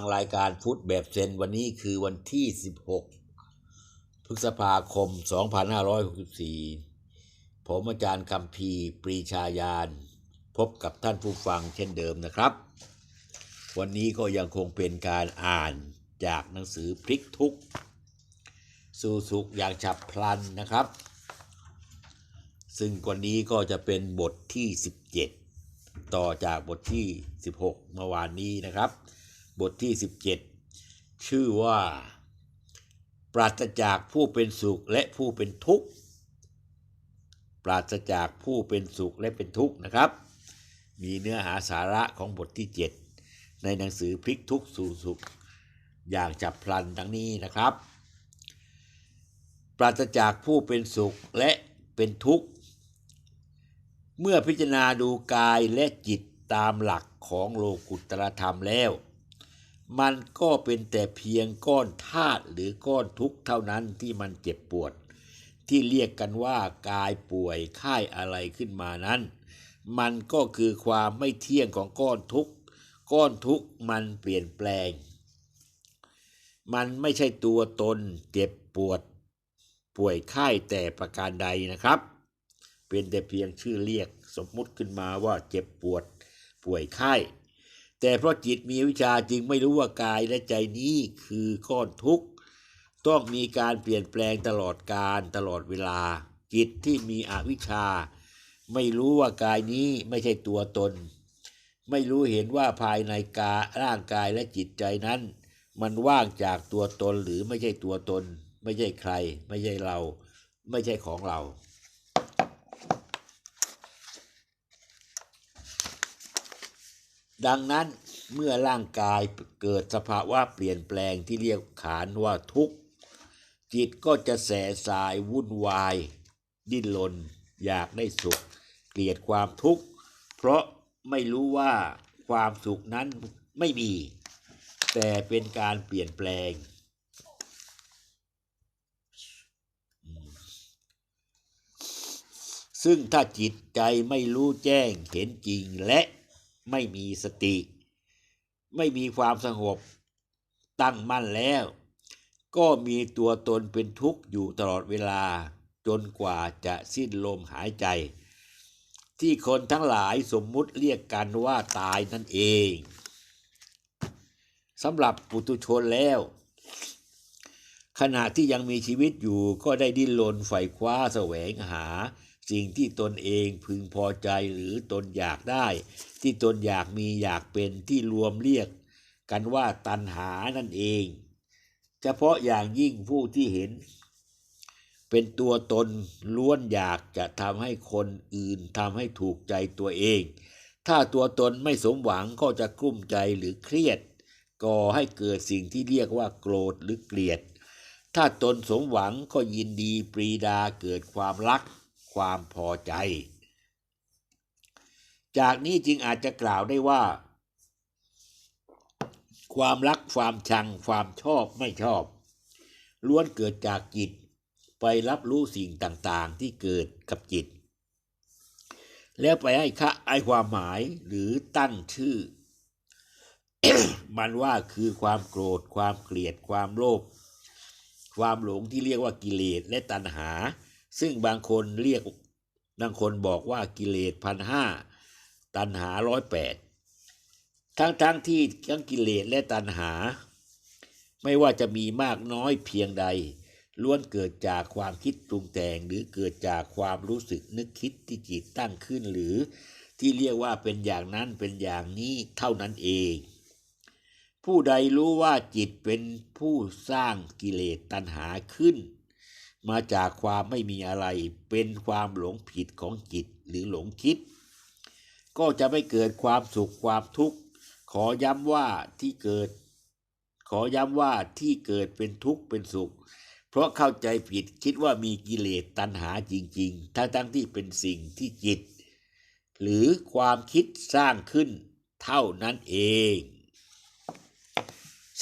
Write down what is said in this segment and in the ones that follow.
ทางรายการฟุตแบบเซนวันนี้คือวันที่ 16 พฤษภาคม 2564 ผมอาจารย์คำพีปรีชาญาณพบกับท่านผู้ฟังเช่นเดิมนะครับ วันนี้ก็ยังคงเป็นการอ่านจากหนังสือพลิกทุก สู่สุขอย่างฉับพลันนะครับ ซึ่งวันนี้ก็จะเป็นบทที่ 17 ต่อจากบทที่ 16 เมื่อวานนี้นะครับ บทที่ 17 ชื่อว่า ปราศจากผู้เป็นสุขและผู้เป็นทุกข์ ปราศจากผู้เป็นสุขและเป็นทุกข์นะครับ มีเนื้อหาสาระของบทที่ 7 ในหนังสือพลิกทุกข์สู่สุข อย่างจับพลันดังนี้นะครับ ปราศจากผู้เป็นสุขและเป็นทุกข์ เมื่อพิจารณาดูกายและจิตตามหลักของโลกุตตรธรรมแล้ว มันก็เป็นแต่เพียงก้อนธาตุหรือก้อนทุกข์เท่านั้นที่มันเจ็บปวด ที่เรียกกันว่ากายป่วยค่ายอะไรขึ้นมานั้น มันก็คือความไม่เที่ยงของก้อนทุกข์ก้อนทุกข์มันเปลี่ยนแปลง มันไม่ใช่ตัวตนเจ็บปวด ป่วยไข้แต่ประการใดนะครับ เป็นแต่เพียงชื่อเรียกสมมุติขึ้นมาว่าเจ็บปวด ป่วยไข้ แต่เพราะจิตมีวิชาจึงไม่รู้ว่ากายและใจนี้คือก้อนทุกข์ ต้องมีการเปลี่ยนแปลงตลอดการตลอดเวลา จิตที่มีอวิชชา ไม่รู้ว่ากายนี้ไม่ใช่ตัวตน ไม่รู้เห็นว่าภายในการ่างกายและจิตใจนั้น มันว่างจากตัวตนหรือไม่ใช่ตัวตน ไม่ใช่ใคร ไม่ใช่เรา ไม่ใช่ของเรา ดังนั้นเมื่อร่างกายเกิดสภาวะเปลี่ยนแปลงที่เรียกขานว่าทุกข์ จิตก็จะแสสายวุ่นวาย ดิ้นรนอยากได้สุข เกลียดความทุกข์ เพราะไม่รู้ว่าความสุขนั้นไม่มี แต่เป็นการเปลี่ยนแปลง ซึ่งถ้าจิตใจไม่รู้แจ้งเห็นจริงและ ไม่มีสติ ไม่มีความสงบ ตั้งมั่นแล้ว ก็มีตัวตนเป็นทุกข์อยู่ตลอดเวลา จนกว่าจะสิ้นลมหายใจ ที่คนทั้งหลายสมมุติเรียกกันว่าตายนั่นเองสำหรับปุตุชนแล้ว ขณะที่ยังมีชีวิตอยู่ก็ได้ดิ้นรนไฝ่คว้าแสวงหา สิ่งที่ตนเองพึงพอใจหรือตนอยากได้ ที่ตนอยากมีอยากเป็นที่รวมเรียกกันว่าตัณหานั่นเอง เฉพาะอย่างยิ่งผู้ที่เห็น เป็นตัวตนล้วนอยากจะทำให้คนอื่นทำให้ถูกใจตัวเอง ถ้าตัวตนไม่สมหวังก็จะกลุ้มใจหรือเครียด ก่อให้เกิดสิ่งที่เรียกว่าโกรธหรือเกลียด ถ้าตนสมหวังก็ยินดีปรีดาเกิดความรัก ความพอใจ จากนี้จึงอาจจะกล่าวได้ว่า ความรักความชังความชอบไม่ชอบ ล้วนเกิดจากจิตไปรับรู้สิ่งต่างๆที่เกิดกับจิต แล้วไปให้ค่าไอความหมายหรือตั้งชื่อ มันว่าคือความโกรธ ความเกลียด ความโลภความหลงที่เรียกว่ากิเลสและตัณหา ซึ่งบางคนเรียกบางคนบอกว่ากิเลสพันห้าตัณหาร้อยแปดทั้งๆทที่ทั้งกิเลสและตัณหา ไม่ว่าจะมีมากน้อยเพียงใด ล้วนเกิดจากความคิดปรุงแต่งหรือเกิดจากความรู้สึกนึกคิดที่จิตตั้งขึ้นหรือที่เรียกว่าเป็นอย่างนั้นเป็นอย่างนี้เท่านั้นเอง ผู้ใดรู้ว่าจิตเป็นผู้สร้างกิเลสตัณหาขึ้น มาจากความไม่มีอะไร เป็นความหลงผิดของจิตหรือหลงคิด ก็จะไม่เกิดความสุขความทุกข์ ขอย้ำว่าที่เกิด ขอย้ำว่าที่เกิดเป็นทุกข์เป็นสุข เพราะเข้าใจผิดคิดว่ามีกิเลสตัณหาจริงๆ ทั้งทั้งๆที่เป็นสิ่งที่จิต หรือความคิดสร้างขึ้นเท่านั้นเอง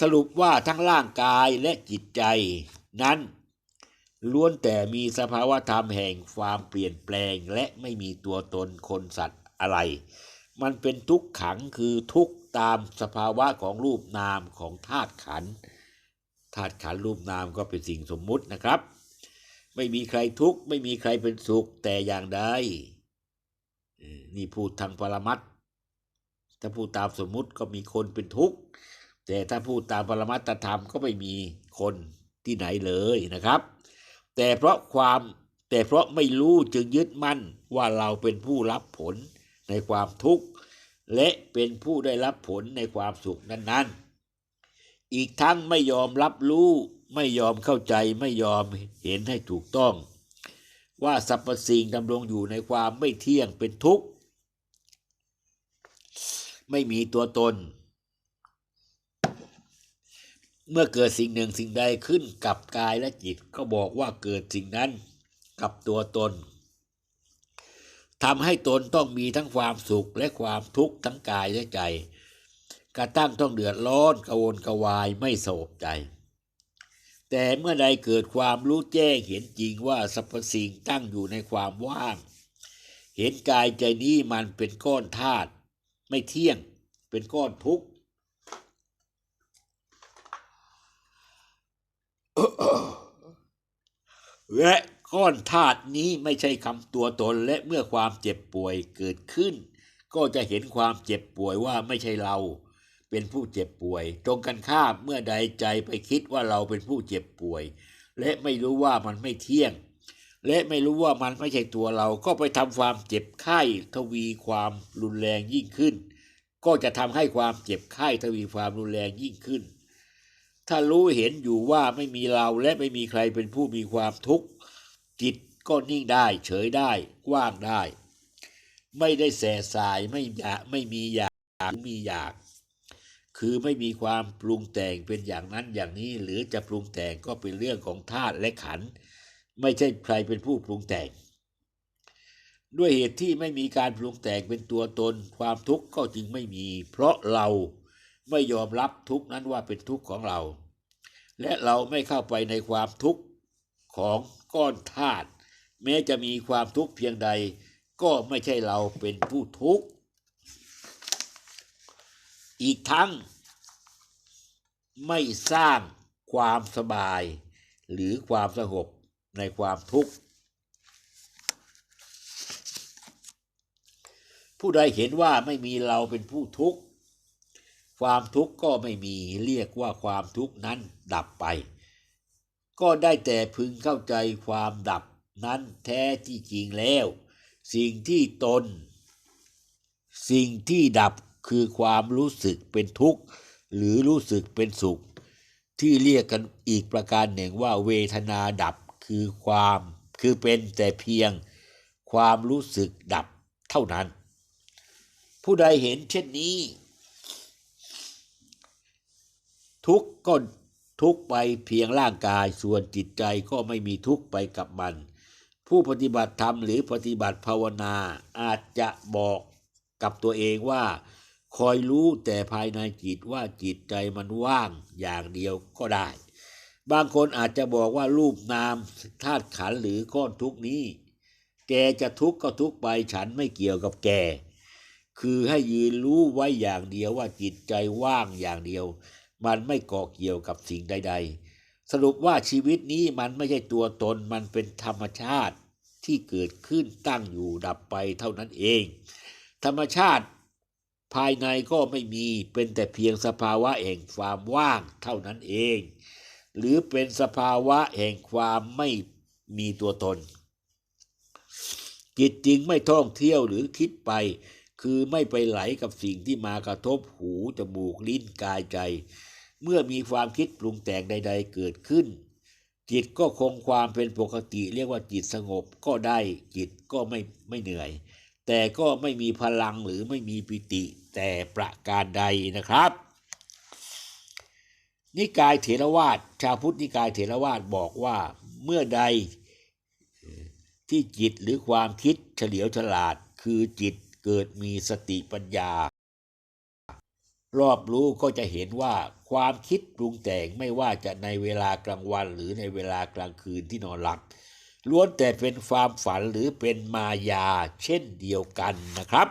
สรุปว่าทั้งร่างกายและจิตใจนั้น ล้วนแต่มีสภาวะธรรมแห่งความเปลี่ยนแปลงและไม่มีตัวตนคนสัตว์อะไร มันเป็นทุกขังคือทุกตามสภาวะของรูปนามของธาตุขันธาตุขันรูปนามก็เป็นสิ่งสมมุตินะครับ ไม่มีใครทุกข์ไม่มีใครเป็นสุขแต่อย่างใดนี่พูดทางปรมัตถ์ถ้าพูดตามสมมุติก็มีคนเป็นทุกข์แต่ถ้าพูดตามปรมัตธรรมก็ไม่มีคนที่ไหนเลยนะครับ แต่เพราะความแต่เพราะไม่รู้จึงยึดมั่นว่าเราเป็นผู้รับผลในความทุกข์ และเป็นผู้ได้รับผลในความสุขนั้น ๆ อีกทั้งไม่ยอมรับรู้ไม่ยอมเข้าใจไม่ยอมเห็นให้ถูกต้อง ว่าสรรพสิ่งดำรงอยู่ในความไม่เที่ยงเป็นทุกข์ ไม่มีตัวตน เมื่อเกิดสิ่งหนึ่งสิ่งใดขึ้นกับกายและจิตก็บอกว่าเกิดสิ่งนั้นกับตัวตนทำให้ตนต้องมีทั้งความสุขและความทุกข์ทั้งกายและใจ กระตั้งต้องเดือดร้อนกระวนกระวายไม่สงบใจ แต่เมื่อใดเกิดความรู้แจ้งเห็นจริงว่าสรรพสิ่งตั้งอยู่ในความว่าง เห็นกายใจนี้มันเป็นก้อนธาตุไม่เที่ยง เป็นก้อนทุกข์ และก้อนธาตุนี้ไม่ใช่คำตัวตนและเมื่อความเจ็บป่วยเกิดขึ้น ก็จะเห็นความเจ็บป่วยว่าไม่ใช่เรา เป็นผู้เจ็บป่วย ตรงกันข้ามเมื่อใดใจไปคิดว่าเราเป็นผู้เจ็บป่วย และไม่รู้ว่ามันไม่เที่ยง และไม่รู้ว่ามันไม่ใช่ตัวเรา ก็ไปทำความเจ็บไข้ทวีความรุนแรงยิ่งขึ้น ก็จะทำให้ความเจ็บไข้ทวีความรุนแรงยิ่งขึ้น ถ้ารู้เห็นอยู่ว่าไม่มีเราและไม่มีใครเป็นผู้มีความทุกข์ จิตก็นิ่งได้ เฉยได้กว่างได้ ไม่ได้แสสายไม่อยากไม่มีอยากมีอยาก คือไม่มีความปรุงแต่งเป็นอย่างนั้นอย่างนี้ หรือจะปรุงแต่งก็เป็นเรื่องของธาตุและขัน ไม่ใช่ใครเป็นผู้ปรุงแต่ง ด้วยเหตุที่ไม่มีการปรุงแต่งเป็นตัวตน ความทุกข์ก็จึงไม่มี เพราะเรา ไม่ยอมรับทุกนั้นว่าเป็นทุกข์ของเรา และเราไม่เข้าไปในความทุกข์ของก้อนธาตุแม้จะมีความทุกข์เพียงใด ก็ไม่ใช่เราเป็นผู้ทุกข์ อีกทั้ง ไม่สร้างความสบาย หรือความสงบในความทุกข์ ผู้ใดเห็นว่าไม่มีเราเป็นผู้ทุกข์ ความทุกข์ก็ไม่มีเรียกว่าความทุกข์นั้นดับไป ก็ได้แต่พึงเข้าใจความดับนั้นแท้ที่จริงแล้ว สิ่งที่ตน สิ่งที่ดับคือความรู้สึกเป็นทุกข์ หรือรู้สึกเป็นสุข ที่เรียกกันอีกประการหนึ่งว่าเวทนาดับคือความคือเป็นแต่เพียงความรู้สึกดับเท่านั้น ผู้ใดเห็นเช่นนี้ ทุกข์ก็ทุกข์ไปเพียงร่างกาย ส่วนจิตใจก็ไม่มีทุกข์ไปกับมัน ผู้ปฏิบัติธรรมหรือปฏิบัติภาวนาอาจจะบอกกับตัวเองว่า คอยรู้แต่ภายในจิตว่าจิตใจมันว่างอย่างเดียวก็ได้ บางคนอาจจะบอกว่ารูปนามธาตุขันหรือก้อนทุกนี้ แกจะทุกข์ก็ทุกข์ไปฉันไม่เกี่ยวกับแกคือให้ยืนรู้ไว้อย่างเดียวว่าจิตใจว่างอย่างเดียว มันไม่เกาะเกี่ยวกับสิ่งใด ๆ สรุปว่าชีวิตนี้มันไม่ใช่ตัวตนมันเป็นธรรมชาติที่เกิดขึ้นตั้งอยู่ดับไปเท่านั้นเอง ธรรมชาติภายในก็ไม่มีเป็นแต่เพียงสภาวะแห่งความว่างเท่านั้นเอง หรือเป็นสภาวะแห่งความไม่มีตัวตน จิตจริงไม่ท่องเที่ยวหรือคิดไป คือไม่ไปไหลกับสิ่งที่มากระทบหู จมูก ลิ้นกายใจ เมื่อมีความคิดปรุงแต่งใด ๆ เกิดขึ้น จิตก็คงความเป็นปกติเรียกว่าจิตสงบก็ได้จิตก็ไม่ไม่เหนื่อย แต่ก็ไม่มีพลังหรือไม่มีปิติแต่ประการใดนะครับ นิกายเถรวาทชาวพุทธนิกายเถรวาทบอกว่าเมื่อใดที่จิตหรือความคิดเฉลียวฉลาดคือจิตเกิดมีสติปัญญา รอบรู้ก็จะเห็นว่าความคิดปรุงแต่งไม่ว่าจะในเวลากลางวันหรือในเวลากลางคืนที่นอนหลับล้วนแต่เป็นความฝันหรือเป็นมายาเช่นเดียวกันนะครับ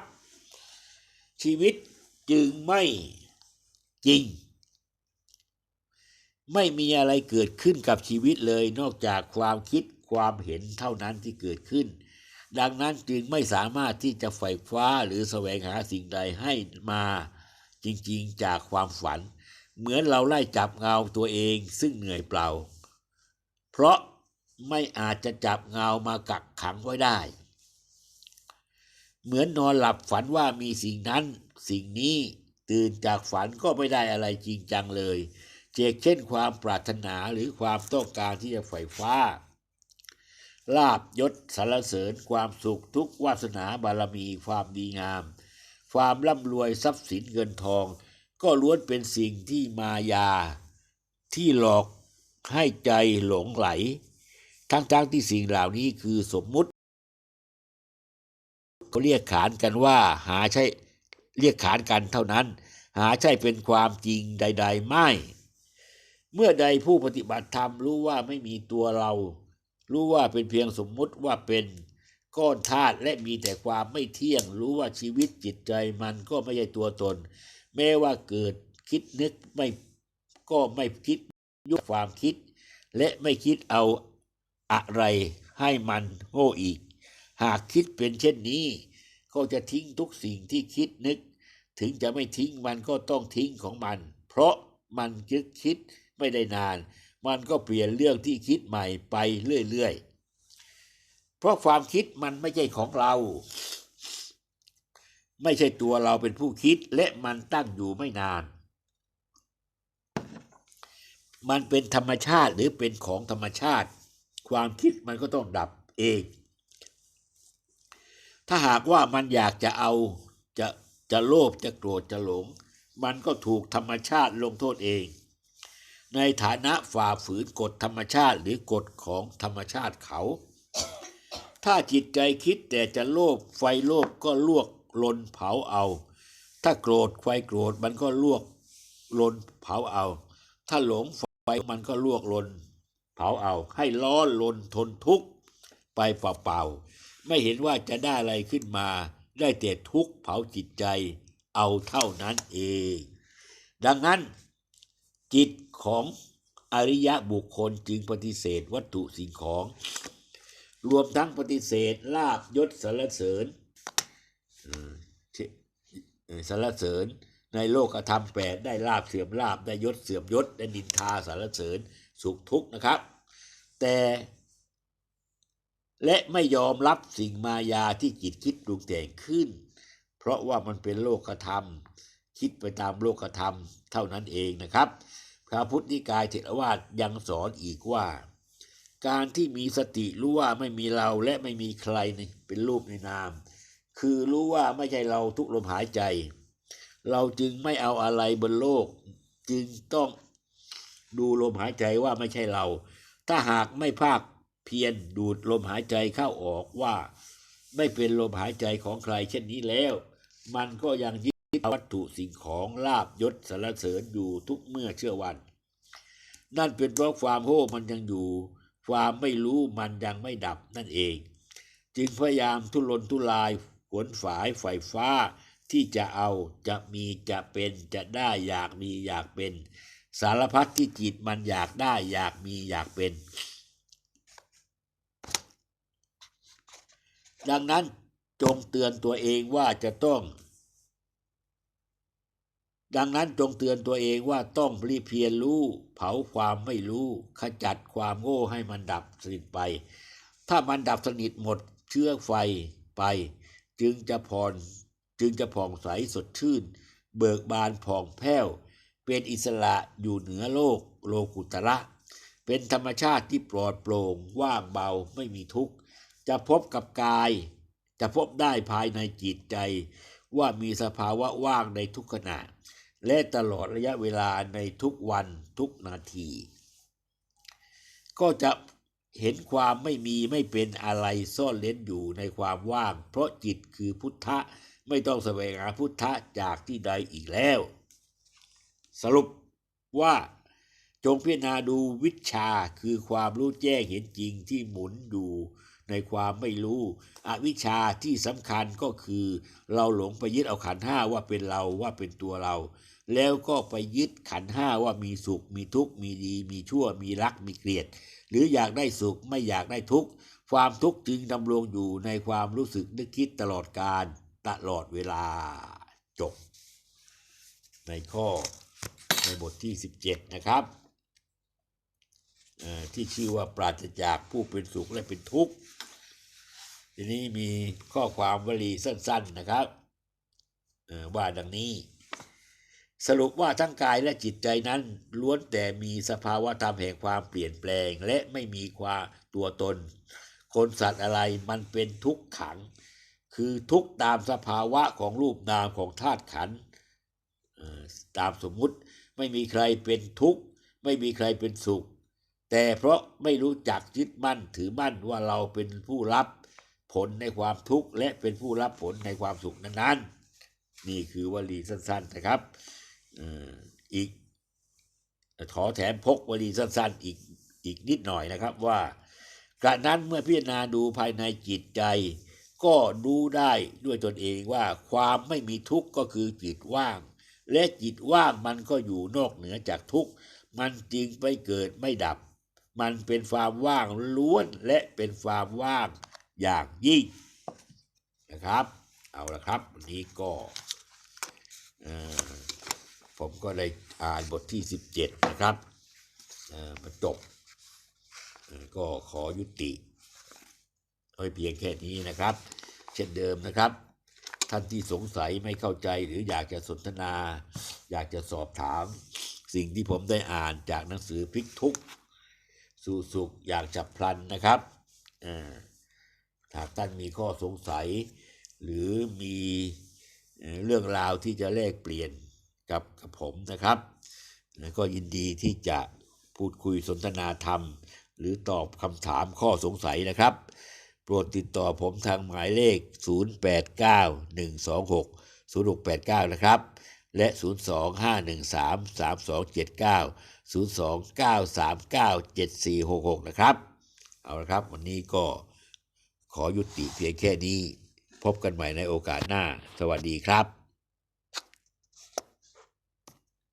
ชีวิตจึงไม่จริง ไม่มีอะไรเกิดขึ้นกับชีวิตเลยนอกจากความคิดความเห็นเท่านั้นที่เกิดขึ้น ดังนั้นจึงไม่สามารถที่จะไฟฟ้าหรือแสวงหาสิ่งใดให้มา จริงๆจากความฝัน เหมือนเราไล่จับเงาตัวเองซึ่งเหนื่อยเปล่า เพราะไม่อาจจะจับเงามากักขังไว้ได้ เหมือนนอนหลับฝันว่ามีสิ่งนั้นสิ่งนี้ตื่นจากฝันก็ไม่ได้อะไรจริงจังเลยเจกเช่นความปรารถนาหรือความต้องการที่จะไฟฟ้า ลาบยศสรรเสริญความสุขทุกวาสนาบารมีความดีงาม ความร่ำรวยทรัพย์สินเงินทอง ก็ล้วนเป็นสิ่งที่มายา ที่หลอกให้ใจหลงไหล ทั้งๆที่สิ่งเหล่านี้คือสมมุติเขาเรียกขานกันว่า หาใช่เรียกขานกันเท่านั้น หาใช่เป็นความจริงใด ๆ ไม่ เมื่อใดผู้ปฏิบัติธรรมรู้ว่าไม่มีตัวเรา รู้ว่าเป็นเพียงสมมุติว่าเป็น ก้อนธาตุและมีแต่ความไม่เที่ยง รู้ว่าชีวิตจิตใจมันก็ไม่ใช่ตัวตน แม้ว่าเกิดคิดนึกไม่ก็ไม่คิดยุบความคิด และไม่คิดเอาอะไรให้มันโง่อีก หากคิดเป็นเช่นนี้ ก็จะทิ้งทุกสิ่งที่คิดนึก ถึงจะไม่ทิ้งมันก็ต้องทิ้งของมัน เพราะมันคิดคิดไม่ได้นาน มันก็เปลี่ยนเรื่องที่คิดใหม่ไปเรื่อยๆ เพราะความคิดมันไม่ใช่ของเรา ไม่ใช่ตัวเราเป็นผู้คิดและมันตั้งอยู่ไม่นาน มันเป็นธรรมชาติหรือเป็นของธรรมชาติ ความคิดมันก็ต้องดับเอง ถ้าหากว่ามันอยากจะเอาจะจะโลภจะโกรธจะหลง มันก็ถูกธรรมชาติลงโทษเอง ในฐานะฝ่าฝืนกฎธรรมชาติหรือกฎของธรรมชาติเขา ถ้าจิตใจคิดแต่จะโลภไฟโลภก็ลวกลนเผาเอา ถ้าโกรธไฟโกรธมันก็ลวกลนเผาเอา ถ้าหลงไฟมันก็ลวกลนเผาเอา ให้ร้อนลนทนทุกข์ไปเปล่าๆไม่เห็นว่าจะได้อะไรขึ้นมา ได้แต่ทุกข์เผาจิตใจเอาเท่านั้นเอง ดังนั้น จิตของอริยะบุคคลจึงปฏิเสธวัตถุสิ่งของ รวมทั้งปฏิเสธ ลาบยศสรรเสริญสรรเสริญในโลกธรรมแปดได้ลาบเสื่อมลาบได้ยศเสื่อมยศได้นินทาสรรเสริญสุขทุกข์นะครับ แต่ และไม่ยอมรับสิ่งมายาที่จิตคิดปรุงแต่งขึ้น เพราะว่ามันเป็นโลกธรรม คิดไปตามโลกธรรมเท่านั้นเองนะครับ พระพุทธนิกายเถรวาทยังสอนอีกว่า การที่มีสติรู้ว่าไม่มีเราและไม่มีใครในเป็นรูปในนาม คือรู้ว่าไม่ใช่เราทุกลมหายใจ เราจึงไม่เอาอะไรบนโลก จึงต้องดูลมหายใจว่าไม่ใช่เรา ถ้าหากไม่ภาคเพียรดูดลมหายใจเข้าออกว่า ไม่เป็นลมหายใจของใครเช่นนี้แล้ว มันก็ยังยึดวัตถุสิ่งของลาบยศสรรเสริญอยู่ทุกเมื่อเชื่อวัน นั่นเป็นเพราะความโง่มันยังอยู่ ความไม่รู้มันยังไม่ดับนั่นเอง จึงพยายามทุรนทุรายขวนฝายไฟฟ้าที่จะเอาจะมีจะเป็นจะได้อยากมีอยากเป็น สารพัดที่จิตมันอยากได้อยากมีอยากเป็น ดังนั้นจงเตือนตัวเองว่าจะต้อง ดังนั้นจงเตือนตัวเองว่าต้องรีเพียรรู้ เผาความไม่รู้ ขจัดความโง่ให้มันดับสนิทไป ถ้ามันดับสนิทหมดเชื้อไฟไป จึงจะผ่อนจึงจะผ่องใสสดชื่น เบิกบานผ่องแผ้ว เป็นอิสระอยู่เหนือโลกโลกุตระ เป็นธรรมชาติที่ปลอดโปร่งว่างเบาไม่มีทุกข์ จะพบกับกาย จะพบได้ภายในจิตใจ ว่ามีสภาวะว่างในทุกขณะ และตลอดระยะเวลาในทุกวันทุกนาที ก็จะเห็นความไม่มีไม่เป็นอะไรซ่อนเล้นอยู่ในความว่าง เพราะจิตคือพุทธะไม่ต้องแสวงหาพุทธะจากที่ใดอีกแล้ว สรุปว่าจงพิจารณาดูวิชาคือความรู้แจ้งเห็นจริงที่หมุนอยู่ ในความไม่รู้ อวิชชาที่สำคัญก็คือ เราหลงไปยึดเอาขันห้าว่าเป็นเราว่าเป็นตัวเรา แล้วก็ไปยึดขันห้าว่ามีสุข มีทุกข์ มีดี มีชั่ว มีรัก มีเกลียด หรืออยากได้สุขไม่อยากได้ทุกข์ ความทุกข์จึงดำรงอยู่ในความรู้สึกนึกคิดตลอดการตลอดเวลาจบ ในข้อในบทที่ 17 นะครับที่ชื่อว่าปราศจากผู้เป็นสุขและเป็นทุกข์ ทีนี้มีข้อความวลีสั้น ๆนะครับออว่าดังนี้ สรุปว่าทั้งกายและจิตใจนั้น ล้วนแต่มีสภาวะธรรมแห่งความเปลี่ยนแปลง และไม่มีความตัวตน คนสัตว์อะไรมันเป็นทุกขัง คือทุกตามสภาวะของรูปนามของธาตุขันออตามสมมุติไม่มีใครเป็นทุกข์ ไม่มีใครเป็นสุข แต่เพราะไม่รู้จักยึดมั่นถือมั่นว่าเราเป็นผู้รับ ผลในความทุกข์และเป็นผู้รับผลในความสุขนั้นๆ นี่คือวลีสั้นๆนะครับอีกขอแถมพกวลีสั้นๆอีกอีกนิดหน่อยนะครับว่ากระนั้นเมื่อพิจารณาดูภายในจิตใจ ก็ดูได้ด้วยตนเองว่าความไม่มีทุกข์ก็คือจิตว่าง และจิตว่างมันก็อยู่นอกเหนือจากทุกข์มันจึงไม่เกิดไม่ดับ มันเป็นความว่างล้วนและเป็นความว่าง อย่างยิ่งนะครับ เอาละครับ วันนี้ก็ผมก็ได้อ่านบทที่ 17 นะครับมาจบก็ขอยุติไว้เพียงแค่นี้นะครับ เช่นเดิมนะครับ ท่านที่สงสัยไม่เข้าใจหรืออยากจะสนทนา อยากจะสอบถาม สิ่งที่ผมได้อ่านจากหนังสือพลิกทุกสู่สุขอย่างฉับพลันนะครับอ่อ หากท่านมีข้อสงสัย หรือมีเรื่องราวที่จะแลกเปลี่ยนกับกับผมนะครับแล้วก็ยินดีที่จะพูดคุยสนทนาธรรม หรือตอบคำถามข้อสงสัยนะครับ โปรดติดต่อผมทางหมายเลข 0891260689 นะครับ และ 025133279 029397466 นะครับ เอาละครับ วันนี้ก็ ขอยุติเพียงแค่นี้ พบกันใหม่ในโอกาสหน้า สวัสดีครับ